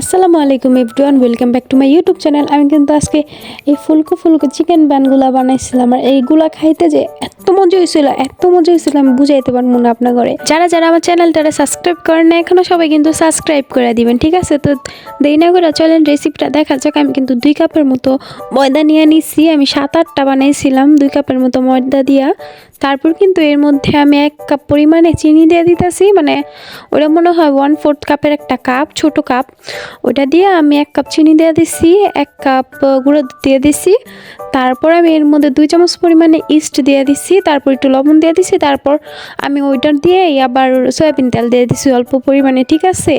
আসসালামু আলাইকুম everyone, welcome back to my YouTube channel. আমি কিন্তু আজকে এই ফুলকো ফুলকো চিকেন বানগুলা বানাইছিলাম আর এইগুলা খাইতে যে এত মজা হয়েছিল এত মজা হয়েছিল আমি বুঝাইতে পারব না আপনার ঘরে। যারা যারা আমার চ্যানেলটারে সাবস্ক্রাইব করেন না এখনও সবাই কিন্তু সাবস্ক্রাইব করে দিবেন, ঠিক আছে? তো দেরি না করে চলেন রেসিপিটা দেখা যাক। আমি কিন্তু দুই কাপের মতো ময়দা নিয়ে নিছি, আমি সাত আটটা বানাইছিলাম, দুই কাপের মতো ময়দা দিয়া। তারপর কিন্তু এর মধ্যে আমি এক কাপ পরিমাণে চিনি দিয়ে দিতেছি মানে ওটা মনে হয় ওয়ান ফোর্থ কাপের একটা কাপ ছোট কাপ ওটা দিয়ে আমি এক কাপ চিনি দিয়ে দিছি, এক কাপ গুঁড়ো দিয়ে দিছি। তারপর আমি এর মধ্যে দুই চামচ পরিমাণে ইস্ট দিয়ে দিছি, তারপর একটু লবণ দিয়ে দিছি, তারপর আমি ওইটার দিয়ে আবার সয়াবিন তেল দিয়ে দিছি অল্প পরিমাণে, ঠিক আছে?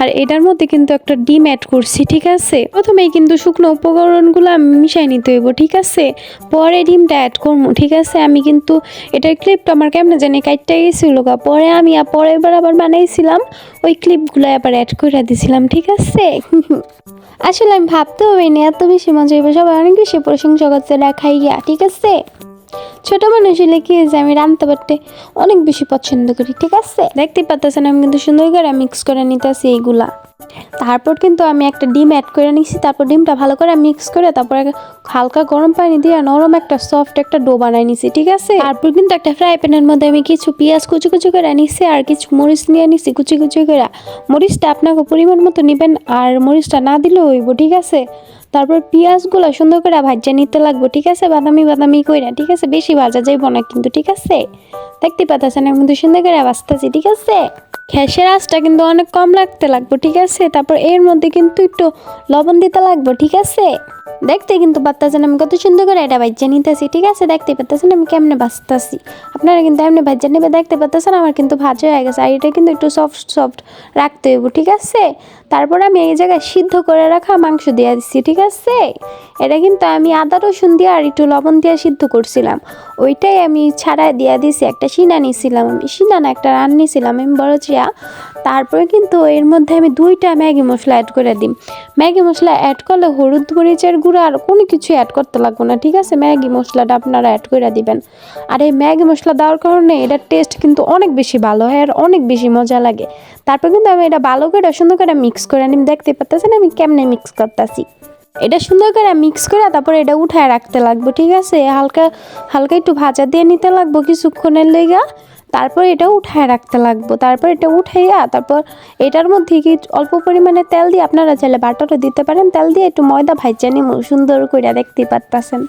আর এটার মধ্যে কিন্তু একটা ডিম অ্যাড করছি, ঠিক আছে? প্রথমেই কিন্তু শুকনো উপকরণগুলো আমি মিশাই নিতে হইব, ঠিক আছে? পরে ডিমটা অ্যাড করব, ঠিক আছে? আমি কিন্তু এটার ক্লিপটা আমার কেমনে জানি কাটতে গেছিল গা। পরে আমি পরের বার আবার বানাইছিলাম, ওই ক্লিপগুলো আবার অ্যাড করে দিছিলাম, ঠিক আছে? আসলে আমি ভাবতে হবে না এত বেশি মজা হইব, সবাই অনেক বেশি প্রশংসা করছে দেখাই গিয়া ঠিক আছে? ছোট মানুষ হলে কি হয়েছে আমি রাঁধতে পারতে অনেক বেশি পছন্দ করি, ঠিক আছে? দেখতে পাচ্ছেন আমি কিন্তু সুন্দর করে মিক্স করে নিতেছি এইগুলা। তারপর কিন্তু আমি একটা ডিম অ্যাড করে নিছি। তারপর ডিমটা ভালো করে মিক্স করে তারপরে হালকা গরম পানি দিয়ে নরম একটা সফট একটা ডো বানাই নিছি, ঠিক আছে? তারপর কিন্তু একটা ফ্রাই প্যানের মধ্যে আমি কিছু পেঁয়াজ কুচি কুচি করে নিছি আর কিছু মরিচ নিয়ে নিছি কুচি কুচি করে। মরিচটা আপনাকে পরিমাণ মতো নেবেন আর মরিচটা না দিলেও হইব, ঠিক আছে? তারপর পেঁয়াজগুলো সুন্দর করে ভাজা নিতে লাগবে, ঠিক আছে? বাদামি বাদামি কইরা, ঠিক আছে? বেশি ভাজা যাইব না কিন্তু, ঠিক আছে? দেখতে পাচ্ছেন আমি কিন্তু সুন্দর করে ভাজতেছি, ঠিক আছে? গ্যাসের আঁচটা কিন্তু অনেক কম রাখতে লাগবো, ঠিক আছে? তারপর এর মধ্যে কিন্তু একটু লবণ দিতে লাগবো, ঠিক আছে? দেখতে কিন্তু পারতেছেন আমি কত সুন্দর করে এটা ভাজ্যা নিতেছি, ঠিক আছে? দেখতে পারতেছেন আমি কেমনে ভাজতেছি? আপনারা কিন্তু এমনি ভাজ্যা নেবে, দেখতে পারতেছেন আমার কিন্তু ভাজা হয়ে গেছে, আর এটা কিন্তু একটু সফট সফট রাখতে হইব, ঠিক আছে? তারপর আমি এই জায়গায় সিদ্ধ করে রাখা মাংস দিয়ে দিচ্ছি ঠিক আছে? এটা কিন্তু আমি আদা, রসুন দিয়ে আর একটু লবণ দিয়ে সিদ্ধ করছিলাম। ওইটাই আমি ছাড়াই দিয়ে দিছি, একটা সিনা নিছিলাম আমি সিনা না, একটা রান নিছিলাম, আমি বড় চিয়া তারপরে কিন্তু এর মধ্যে আমি দুইটা ম্যাগি মশলা অ্যাড করে দিই ম্যাগি মশলা অ্যাড করলে হলুদ মরিচের গুঁড়ো আর কোনো কিছু অ্যাড করতে লাগবে না, ঠিক আছে? ম্যাগি মশলাটা আপনারা অ্যাড করে দিবেন। আর এই ম্যাগি মশলা দেওয়ার কারণে এটার টেস্ট কিন্তু অনেক বেশি ভালো হয় আর অনেক বেশি মজা লাগে। তারপর কিন্তু আমি এটা ভালো করে, সুন্দর করে মিক্স করে নিই দেখতে পাচ্ছেন আমি কেমনে মিক্স করতেছি। এটা সুন্দর করে মিক্স করে তারপরে এটা উঠায় রাখতে লাগবে, ঠিক আছে? হালকা হালকা একটু ভাজা দিয়ে নিতে লাগবো কিছুক্ষণের লেগা। তারপর এটা উঠায় রাখতে লাগবো। তারপর এটা উঠাইয়া তারপর এটার মধ্যে কি অল্প পরিমাণে তেল দিয়ে আপনারা চাইলে বাটারও দিতে পারেন। তেল দিয়ে একটু ময়দা ভাজা নিব সুন্দর করে দেখতে পারতেছেন।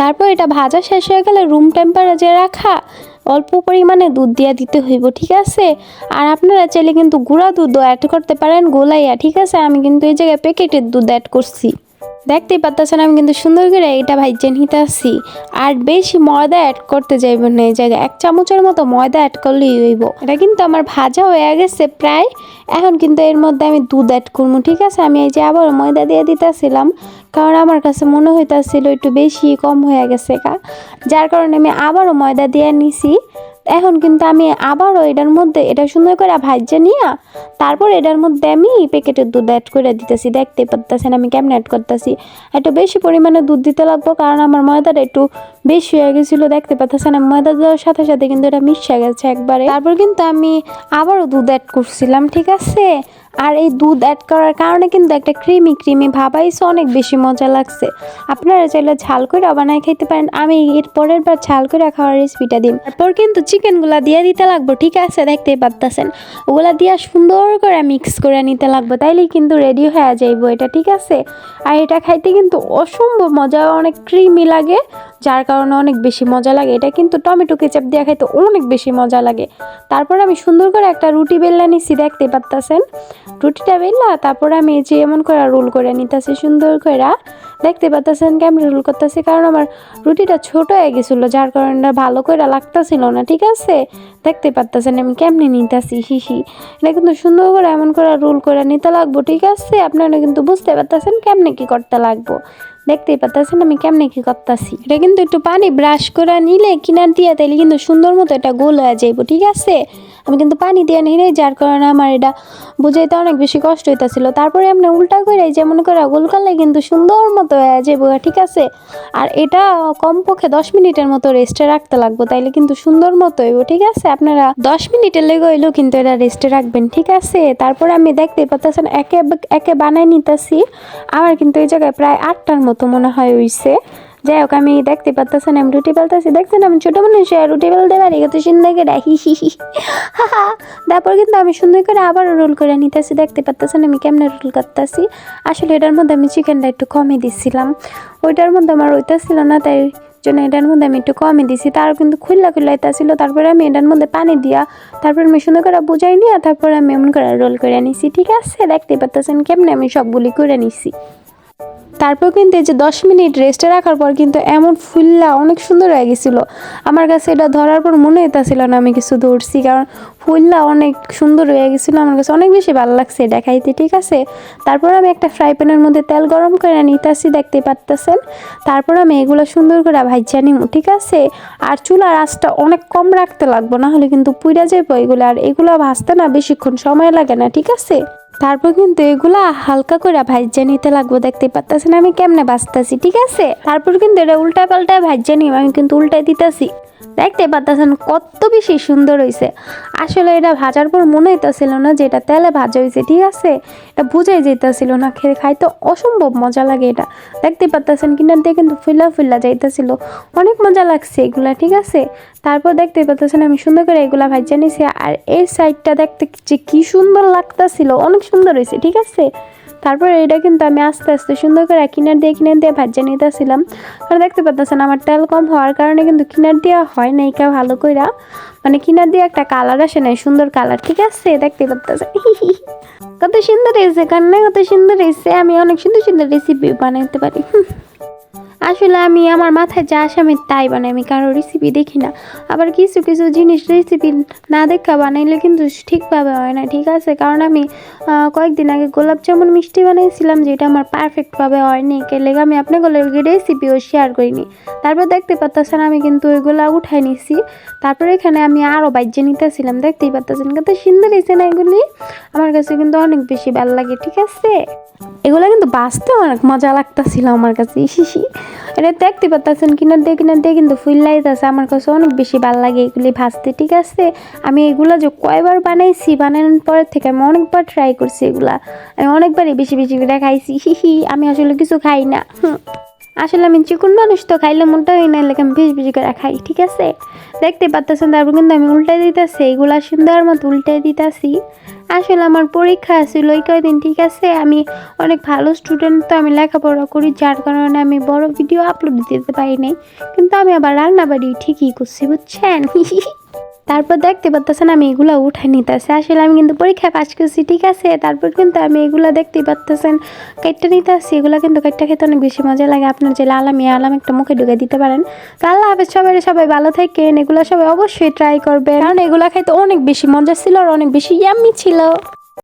তারপর এটা ভাজা শেষ হয়ে গেলে রুম টেম্পারেচারে রাখা, অল্প পরিমাণে দুধ দিয়ে দিতে হইব, ঠিক আছে? আর আপনারা চাইলে কিন্তু গুঁড়া দুধও অ্যাড করতে পারেন, গোলাইয়া, ঠিক আছে? আমি কিন্তু এই জায়গায় প্যাকেটের দুধ অ্যাড করছি। দেখতেই পাচ্ছেন আমি কিন্তু সুন্দর করে এটা ভাইজে নিতে আসছি। আর বেশি ময়দা অ্যাড করতে যাইব না এই জায়গায়। এক চামচের মতো ময়দা অ্যাড করলেই হইব। এটা কিন্তু আমার ভাজা হয়ে গেছে প্রায়। এখন কিন্তু এর মধ্যে আমি দুধ অ্যাড করব, ঠিক আছে? আমি এই যে আবার ময়দা দিয়ে দিতেছিলাম, কারণ আমার কাছে মনে হইতাছিল একটু বেশি কম হয়ে গেছে কা যার কারণে আমি আবারও ময়দা দিয়ে নিছি। এখন কিন্তু আমি আবারও এটার মধ্যে, এটা সুন্দর করে ভাজ্যা নিয়ে, তারপর এটার মধ্যে আমি প্যাকেটের দুধ অ্যাড করে দিতেছি। দেখতে পারতেছেন আমি কেমন অ্যাড করতেছি। একটু বেশি পরিমাণে দুধ দিতে লাগবো, কারণ আমার ময়দাটা একটু বেশি হয়ে গেছিল। দেখতে পাচ্ছেন আমি ময়দা দেওয়ার সাথে সাথে কিন্তু এটা মিশে গেছে একবারে। তারপর কিন্তু আমি আবারও দুধ অ্যাড করছিলাম, ঠিক আছে? আর এই দুধ অ্যাড করার কারণে কিন্তু একটা ক্রিমি ক্রিমি ভাব আইসে অনেক বেশি মজা লাগছে। আপনারা চাইলে ঝাল করে বানায় খেতে পারেন। আমি এর পরের বার ঝাল করে খাওয়ার রেসিপিটা দিন তারপর কিন্তু চিকেনগুলা দিয়ে দিতে লাগবো, ঠিক আছে? দেখতেই পারতেছেন। ওগুলা দিয়ে সুন্দর করে মিক্স করে নিতে লাগবো, তাইলেই কিন্তু রেডি হয়ে যাইবো এটা, ঠিক আছে? আর এটা খাইতে কিন্তু অসম্ভব মজা, অনেক ক্রিমি লাগে। যার কারণে অনেক বেশি মজা লাগে। এটা কিন্তু টমেটো কেচাপ দিয়ে খাইতে অনেক বেশি মজা লাগে। তারপর আমি সুন্দর করে একটা রুটি বেললা নিচ্ছি দেখতে পারতেছেন? রুটিটা বেললা তারপরে আমি যে এমন করে রোল করে নিতেছি সুন্দর করে দেখতে পারতেছেন কেমন রোল করতেছি, কারণ আমার রুটিটা ছোট হয়ে গেছিল, যার কারণে ভালো করে লাগতেছিল না, ঠিক আছে? দেখতে পারতেছেন, আমি কেমনি নিতেছি শিশি এটা কিন্তু সুন্দর করে এমন করে রোল করে নিতে লাগবো, ঠিক আছে? আপনারা কিন্তু বুঝতে পারতেছেন কেমনে কি করতে লাগবো। দেখতেই পাচ্ছেন আমি কেমনে কি করতেছি। এটা কিন্তু একটু পানি ব্রাশ করে নিলে কিনার দিয়ে তাইলে কিন্তু সুন্দর মতো এটা গোল হয়ে যাইব, ঠিক আছে? আমি কিন্তু পানি দিয়ে নিই নাই, যার কারণে আমার এটা বুঝাইতে অনেক বেশি কষ্ট হইতাছিল। তারপরে আপনি উল্টা করে এই যেমন করে গোল করলে কিন্তু সুন্দর মতো যাব ঠিক আছে? আর এটা কমপক্ষে দশ মিনিটের মতো রেস্টে রাখতে লাগবো, তাইলে কিন্তু সুন্দর মতো হইব, ঠিক আছে? আপনারা দশ মিনিটের লেগে হইলেও কিন্তু এটা রেস্টে রাখবেন, ঠিক আছে? তারপরে আমি দেখতে পাচ্ছেন একে একে বানাই নিতেছি। আমার কিন্তু এই জায়গায় প্রায় আটটার মতো মনে হয় হইছে। যাই হোক আমি দেখতে পাচ্ছেন আমি রুটি বেলতেছি দেখছেন আমি ছোটো মানুষ রুটি বেলতে পারি কত সুন্দর করে। হি হি হি। তারপর কিন্তু আমি সুন্দর করে আবার রোল করে নিতেছি, দেখতে পাচ্ছেন আমি কেমনে রোল করতেছি। আসলে এটার মধ্যে আমি চিকেনটা একটু কমই দিছিলাম। ওইটার মধ্যে আমার ছিল না, তাই জন্য এটার মধ্যে আমি একটু কমই দিছি। তার কিন্তু খুল্লা খুল্লা এটা ছিল, তারপরে আমি এটার মধ্যে পানি দিয়া, তারপর আমি সুন্দর করে বুঝাই নিয়ে, তারপরে আমি এমন করে রোল করে নিছি। ঠিক আছে, দেখতে পাচ্ছেন কেমনে আমি সবগুলি করে নিছি। তারপর কিন্তু এই যে দশ মিনিট রেস্টে রাখার পর কিন্তু এমন ফুললা অনেক সুন্দর হয়ে গেছিল। আমার কাছে এটা ধরার পর মনে হইতাছিল না আমি কিছু ধরছি কারণ ফুললা অনেক সুন্দর হয়ে গেছিল। আমার কাছে অনেক বেশি ভালো লাগছে এটা খাইতে, ঠিক আছে? তারপর আমি একটা ফ্রাই প্যানের মধ্যে তেল গরম করে নিতেছি, দেখতে পারতেছেন? তারপর আমি এগুলো সুন্দর করে ভাইজা নিমু, ঠিক আছে? আর চুলার আঁচটা অনেক কম রাখতে লাগবো না হলে কিন্তু পুইরা যাব এগুলো। আর এগুলো ভাজতে না বেশিক্ষণ সময় লাগে না, ঠিক আছে? তারপর কিন্তু এগুলা হালকা করে ভাজ্যা নিতে লাগবো, দেখতে পাচ্ছেন আমি কেমনে বাঁচতেছি, ঠিক আছে? তারপর কিন্তু এটা উল্টা পাল্টা ভাজ্যা নিব আমি কিন্তু উল্টা দিতেছি। দেখতে পাচ্ছেন কত বেশি সুন্দর হয়েছে আসলে এটা ভাজার পর মনে হইতেছিল না যে এটা তেলে ভাজা হয়েছে ঠিক আছে? এটা বুঝাই যেতেছিল না, খেয়ে খাইতে অসম্ভব মজা লাগে এটা। দেখতে পাচ্ছেন কিনার দিয়ে কিন্তু ফুলা ফুলা যাইতেছিল। অনেক মজা লাগছে এগুলা, ঠিক আছে? তারপর দেখতে পাচ্ছেন আমি সুন্দর করে এগুলা ভাজা নিছি আর এই সাইডটা দেখতে যে কি সুন্দর লাগতাছিল, অনেক সুন্দর হয়েছে ঠিক আছে? তারপর এটা কিন্তু আমি আস্তে আস্তে সুন্দর করে কিনার দিয়ে কিনার দিয়ে ভাজা নিতেছিলাম। আর দেখতে পাচ্ছেন আমার তেল কম হওয়ার কারণে কিন্তু কিনার দেওয়া হয় না এইটা ভালো কইরা। মানে কিনার দিয়ে একটা কালার আসে না সুন্দর কালার, ঠিক আছে? দেখতে পাচ্ছেন কত সুন্দর হয়েছে কান্না, কত সুন্দর হয়েছে আমি অনেক সুন্দর সুন্দর রেসিপি বানাইতে পারি। আসলে আমি আমার মাথায় যা আসে আমি তাই বানাই, আমি কারও রেসিপি দেখি না। আবার কিছু কিছু জিনিস রেসিপি না দেখা বানাইলে কিন্তু ঠিকভাবে হয় না, ঠিক আছে? কারণ আমি কয়েকদিন আগে গোলাপ জামুন মিষ্টি বানাইছিলাম, যেটা আমার পারফেক্টভাবে হয়নি। লেগে আমি আপনাদের রেসিপিও শেয়ার করিনি। তারপর দেখতে পাচ্ছেন আমি কিন্তু ওইগুলা উঠাই নিছি। তারপরে এখানে আমি আরও বাজ্যে নিতেছিলাম, দেখতেই পাচ্ছেন কিন্তু সুন্দর হয়েছে না এগুলি আমার কাছে কিন্তু অনেক বেশি ভালো লাগে, ঠিক আছে? এগুলো কিন্তু বাঁচতে অনেক মজা লাগতেছিল আমার কাছে। শিশি এটা দেখতে পারতেছেন কিনার দিয়ে কিনার দিয়ে কিন্তু ফুল আছে। আমার কাছে অনেক বেশি ভালো লাগে এগুলি ভাজতে, ঠিক আছে? আমি এগুলো যে কয়বার বানাইছি, বানানোর পর থেকে আমি অনেকবার ট্রাই করছি এগুলা। আমি অনেকবারই বেশি বেশি করে খাইছি। হি আমি আসলে কিছু খাই না। আসলে আমি চিকুন মানুষ তো খাইলে মোটা হই না লেগে আমি বেশি করে খাই, ঠিক আছে? দেখতে পাচ্ছেন তারপর কিন্তু আমি উল্টে দিতেছি, এগুলা সুন্দর মতো উল্টে দিতেছি। আসলে আমার পরীক্ষা ছিল ওই কয়দিন, ঠিক আছে? আমি অনেক ভালো স্টুডেন্ট তো আমি লেখাপড়া করি, যার কারণে আমি বড় ভিডিও আপলোড দিতে পারি নাই। কিন্তু আমি আবার রান্না বাড়ি ঠিকই করছি, বুঝছেন? তারপর দেখতে পারতেছেন আমি এগুলো উঠাই নিতেছি। আসলে আমি কিন্তু পরীক্ষায় পাশ করছি, ঠিক আছে? তারপর কিন্তু আমি এগুলো দেখতে পারতেছেন, কেটে নিতে আসছি এগুলো কিন্তু কেটে খেতে অনেক বেশি মজা লাগে। আপনার যে আলাম এই আলাম একটা মুখে ঢুকে দিতে পারেন। তো আল্লাহ হাফেজ, সবাই সবাই ভালো থাকেন। এগুলো সবাই অবশ্যই ট্রাই করবেন। কারণ এগুলো খাইতে অনেক বেশি মজা ছিল আর অনেক বেশি ইয়ামি ছিল।